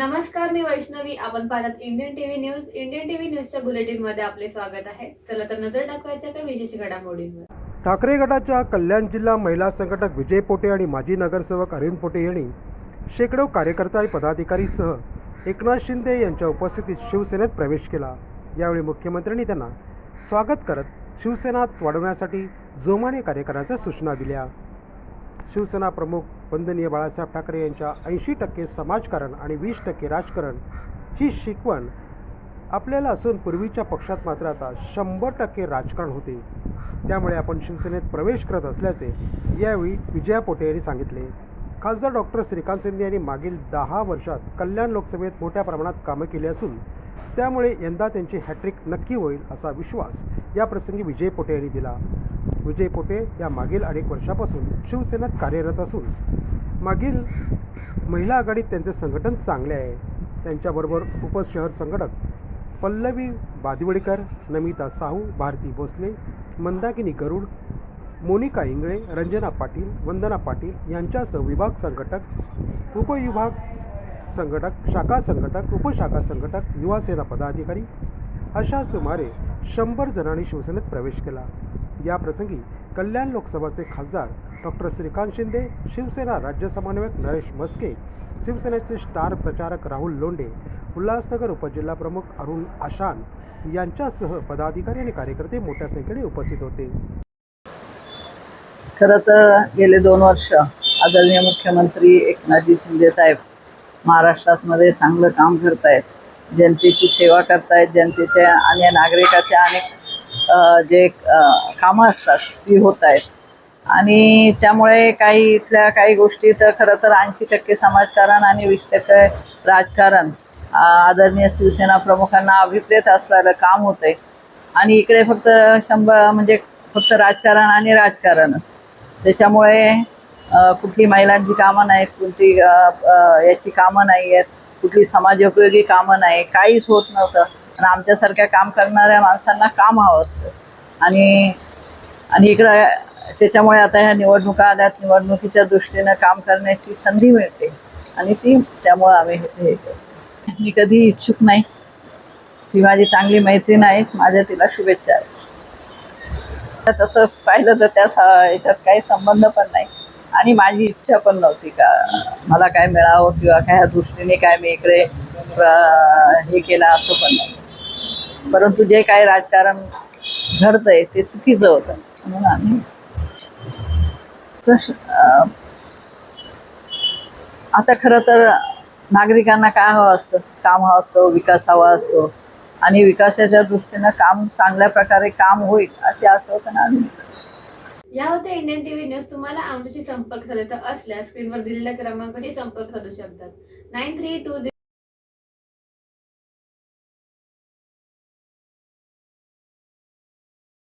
नमस्कार मी वैष्णवी. आपण पाहतात Indian TV news Indian TV न्यूजच्या बुलेटिनमध्ये आपले स्वागत आहे. चला तर नजर टाकवायच्या काही विशेष घडामोडींवर. ठाकरे गटाच्या कल्याण जिल्हा महिला संघटक विजय पोटे आणि माजी नगरसेवक अरविंद पोटे यांनी शेकडो कार्यकर्ता आणि पदाधिकारीसह एकनाथ शिंदे यांच्या उपस्थितीत शिवसेनेत प्रवेश केला. यावेळी मुख्यमंत्र्यांनी त्यांना स्वागत करत शिवसेना वाढवण्यासाठी जोमाने कार्य करण्याच्या सूचना दिल्या. शिवसेना प्रमुख वंदनीय बाळासाहेब ठाकरे यांच्या ऐंशी टक्के समाजकारण आणि वीस टक्के राजकारण ही शिकवण आपल्याला असून पूर्वीच्या पक्षात मात्र आता शंभर टक्के राजकारण होते. त्यामुळे आपण शिवसेनेत प्रवेश करत असल्याचे यावेळी विजया पोटे यांनी सांगितले. खासदार डॉक्टर श्रीकांत शिंदे यांनी मागील दहा वर्षात कल्याण लोकसभेत मोठ्या प्रमाणात कामं केली असून त्यामुळे यंदा त्यांची हॅट्रिक नक्की होईल असा विश्वास याप्रसंगी विजय पोटे यांनी दिला. विजय पोटे या मागील अनेक वर्षापासून शिवसेनेत कार्यरत असून मागील महिला आघाडीत त्यांचे संघटन चांगले आहे. त्यांच्याबरोबर उपशहर संघटक पल्लवी बादिवडीकर नमिता साहू भारती भोसले मंदाकिनी गरुड मोनिका इंगळे रंजना पाटील वंदना पाटील यांच्यासह विभाग संघटक उपविभाग संघटक शाखा संघटक उपशाखा संघटक युवासेना पदाधिकारी अशा सुमारे शंभर जणांनी शिवसेनेत प्रवेश केला. याप्रसंगी कल्याण लोकसभाचे खासदार डॉक्टर श्रीकांत शिंदे शिवसेना राज्य समन्वयक नरेश मस्के शिवसेनेचे स्टार प्रचारक राहुल लोंढे उल्हासनगर उपजिल्हा प्रमुख अरुण आशान यांच्यासह पदाधिकारी आणि कार्यकर्ते मोठ्या संख्येने उपस्थित होते. खरं तर गेले दोन वर्ष आदरणीय मुख्यमंत्री एकनाथजी शिंदे साहेब महाराष्ट्रात मध्ये चांगलं काम करतायत. जनतेची सेवा करतायत जनतेच्या आणि नागरिकाच्या अनेक जे कामं असतात ती होत आहेत. आणि त्यामुळे काही इथल्या काही गोष्टी तर खरं तर ऐंशी टक्के समाजकारण आणि वीस टक्के राजकारण आदरणीय शिवसेना प्रमुखांना अभिप्रेत असलेलं काम होतंय. आणि इकडे फक्त शंभर म्हणजे फक्त राजकारण आणि राजकारणच. त्याच्यामुळे कुठली महिलांची कामं नाहीत कुठली याची कामं नाही आहेत कुठली समाजोपयोगी कामं नाही काहीच होत नव्हतं. आणि आमच्यासारख्या काम करणाऱ्या माणसांना काम हवं असतं. आणि आणि इकडं त्याच्यामुळे आता ह्या निवडणुका आल्यात निवडणुकीच्या दृष्टीनं काम करण्याची संधी मिळते. आणि ती त्यामुळं आम्ही हे करतो. मी कधी इच्छुक नाही. ती माझी चांगली मैत्रीण आहे माझ्या तिला शुभेच्छा आहेत. तसं पाहिलं तर त्या याच्यात काही संबंध पण नाही. आणि माझी इच्छा पण नव्हती का मला काय मिळावं किंवा काय ह्या दृष्टीने काय मी इकडे हे केलं असं पण नाही. परंतु जे काय राजकारण घडतंय ते चुकीचं होतं. म्हणून आम्ही प्रश्न आता खरं तर नागरिकांना काय हवं असतं? काम हवं असतो विकास हवा असतो. आणि विकासाच्या दृष्टीनं काम चांगल्या प्रकारे काम होईल असे आश्वासन आम्ही या होते इंडियन टीव्ही न्यूज तुम्हाला आमच्याशी संपर्क साधायचा असल्यास स्क्रीनवर दिलेल्या क्रमांकाशी संपर्क साधू शकतात. Nine three to